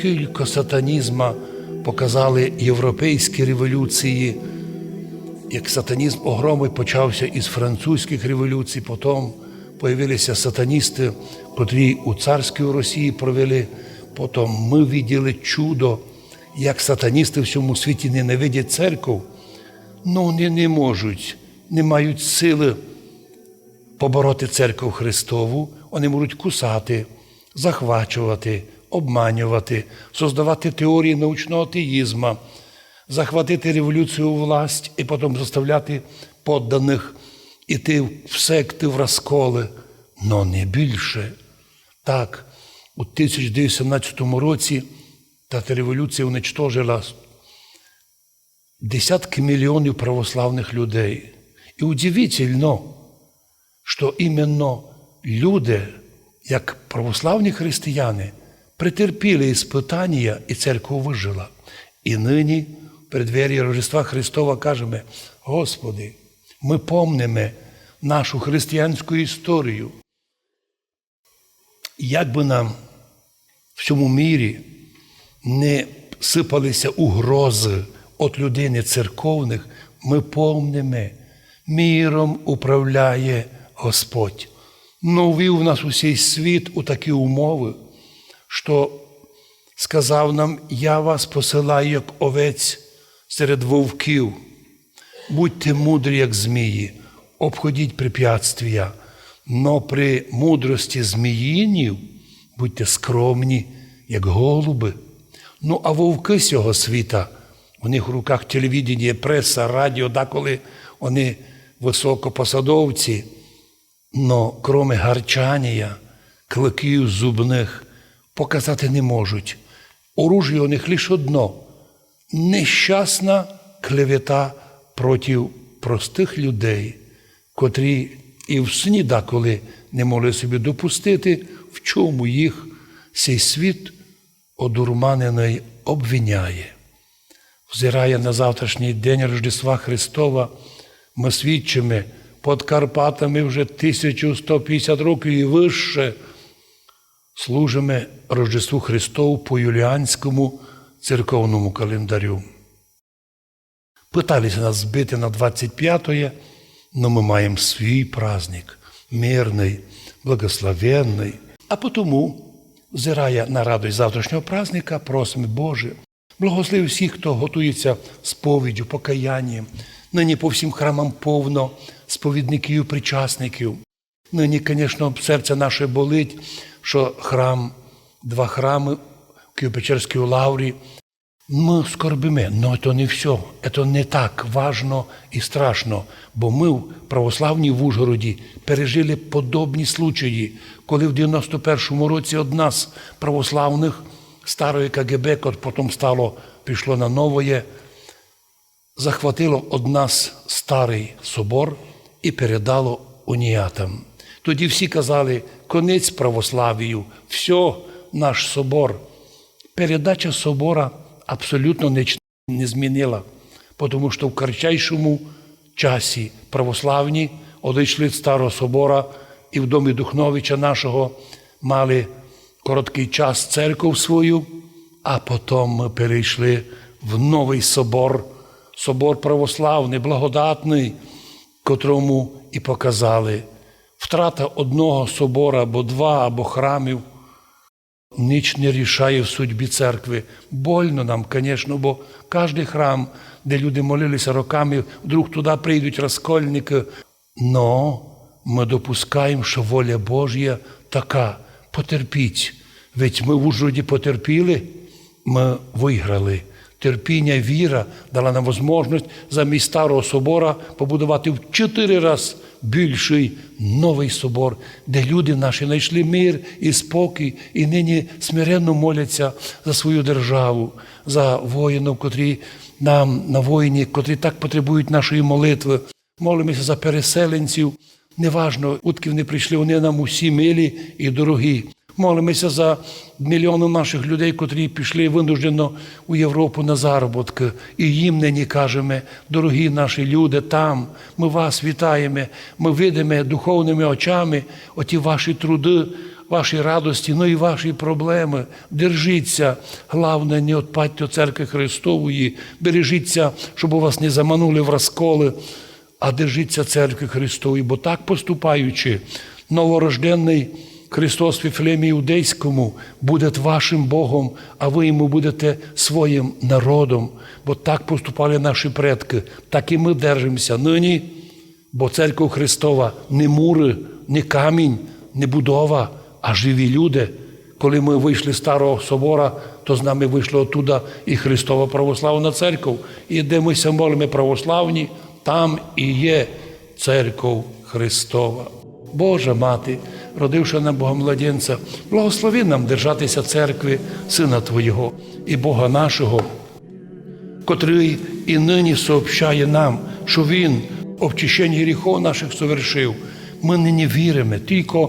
скільки сатанізма показали європейські революції, як сатанізм огромий почався із французьких революцій, потім появилися сатаністи, котрі у царській Росії провели. Потім ми виділи чудо, як сатаністи в всьому світі ненавидять церкву, ну вони не можуть, не мають сили побороти церкву Христову, вони можуть кусати, захвачувати, обманювати, создавати теорії научного атеїзму, захватити революцію у власть і потім заставляти подданих іти в секти, в розколи. Но не більше. Так, у 1917 році та революція уничтожила десятки мільйонів православних людей. І удивительно, що іменно люди, як православні християни, претерпіли іспитання, і церква вижила. І нині, в преддверії Рождества Христова, кажемо, Господи, ми помнимо нашу християнську історію. Як би нам в цьому мірі не сипалися угрози від людини церковних, ми помнимо, міром управляє Господь. Ну, ввів нас усій світ у такі умови, що сказав нам: Я вас посилаю, як овець серед вовків. Будьте мудрі, як змії, обходіть препятствия, но при мудрості зміїнів будьте скромні, як голуби. Ну, а вовки цього світа, у них в руках телевідення, преса, радіо, деколи вони високопосадовці, но кроме гарчання, кликів зубних показати не можуть. Оружие у них лише одно нещасна клевета проти простих людей, котрі і в сні деколи не могли собі допустити, в чому їх цей світ одурманений обвиняє. Взирає на завтрашній день Рождества Христова, ми свідчимо під Карпатами вже 1150 років і вище служимо Рождеству Христову по юліанському церковному календарю. Питалися нас збити на 25-є, але ми маємо свій праздник, мирний, благословенний. А потому, взирає на радость завтрашнього праздника, просимо Боже, благослови всіх, хто готується сповіддю, покаянням. Нині по всім храмам повно сповідників, причасників. Нині, звісно, серце наше болить, що храм, два храми в Києво-Печерській лаврі. Ми скорбимо, але це не все. Це не так важно і страшно, бо ми в православній в Ужгороді пережили подобні случаї, коли в 91-му році одна з православних старої КГБ, потім стало, пішло на нове, захватило од нас старий собор і передало уніятам. Тоді всі казали, конець православію, все, наш собор. Передача собора абсолютно ніч не змінила, тому що в кратчайшому часі православні одійшли від Старого собора і в домі Духновича нашого мали короткий час церкву свою, а потім ми перейшли в новий собор, собор православний, благодатний, котрому і показали. Втрата одного собора або два, або храмів ніч не рішає в судьбі церкви. Больно нам, звісно, бо кожен храм, де люди молилися роками, вдруг туди прийдуть розкольники. Но ми допускаємо, що воля Божя така. Потерпіть. Ведь ми в Ужгороді потерпіли, ми виграли. Терпіння, віра дала нам можливість замість старого собора побудувати в чотири рази більший новий собор, де люди наші знайшли мир і спокій, і нині смиренно моляться за свою державу, за воїнів, котрі нам на воїні, котрі так потребують нашої молитви. Молимося за переселенців. Неважно, утки вони прийшли, вони нам усі милі і дорогі. Молимося за мільйони наших людей, котрі пішли винуждено у Європу на заробітки. І їм нині кажемо, дорогі наші люди, там ми вас вітаємо, ми видимо духовними очами оті ваші труди, ваші радості, но і ваші проблеми. Держіться, головне, не відпадьте від церкви Христової, бережіться, щоб у вас не заманули в розколи, а держіться церкви Христової, бо так поступаючи, новорожденний Христос в Віфлемі Іудейському буде вашим Богом, а ви йому будете своїм народом. Бо так поступали наші предки, так і ми держимося нині. Бо церква Христова не мури, не камінь, не будова, а живі люди. Коли ми вийшли з Старого Собора, то з нами вийшла оттуда і Христова Православна Церква. І де ми ся молимо православні, там і є церков Христова. Божа Мати, родивши нам Бога младенця, благослови нам держатися церкви, Сина Твого і Бога нашого, котрий і нині сообщає нам, що Він обчищення гріхов наших совершив. Ми нині віримо, тільки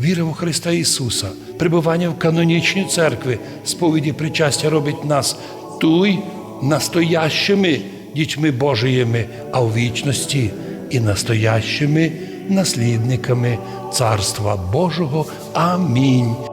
віримо в Христа Ісуса. Прибування в канонічній церкві, сповіді причастя робить нас туй настоящими дітьми Божіїми, а в вічності і настоящими наслідниками Царства Божого. Амінь.